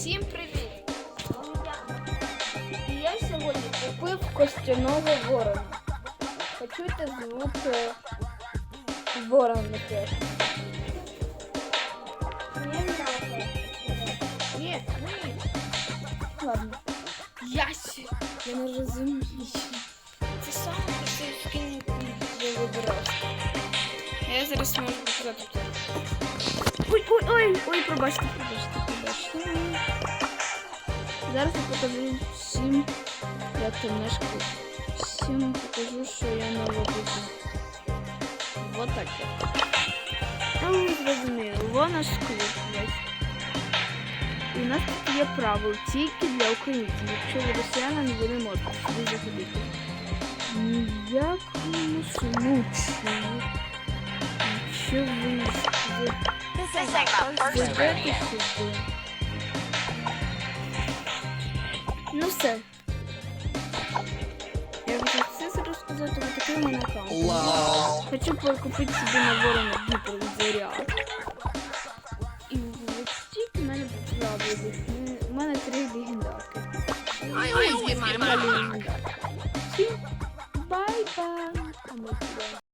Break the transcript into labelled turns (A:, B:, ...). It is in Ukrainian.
A: Всім привіт! І я сьогодні купив костяного ворона. Почуйте звук е, ворона теж. Ні, ні. Ладно. Ясі. Я не розумію. Це саме красивий скін, який я вибирав. Я зараз можу показати. Ой, ой, ой, ой, пробачте, пробачте, пробачте. Зараз я покажу всім, як мешку. Всім покажу, що я наводив. Вот так. Ну, ви зрозуміли, вона склад весь. І у нас тут є правило тільки для українців. Якщо ви росіянин, ви не можете сюди заходити. Ніякому случаю. Якщо ви Зайдете сюди. Ну все. Я вже все розказати, ось такий у мене аккаунт. Хочу покупити собі на ворона гіперзаряд. І от стільки в мене правили. У мене три легендарки.
B: I always get my
A: Два
B: money.
A: легендарки. Всім бай-бай. А ми підемо.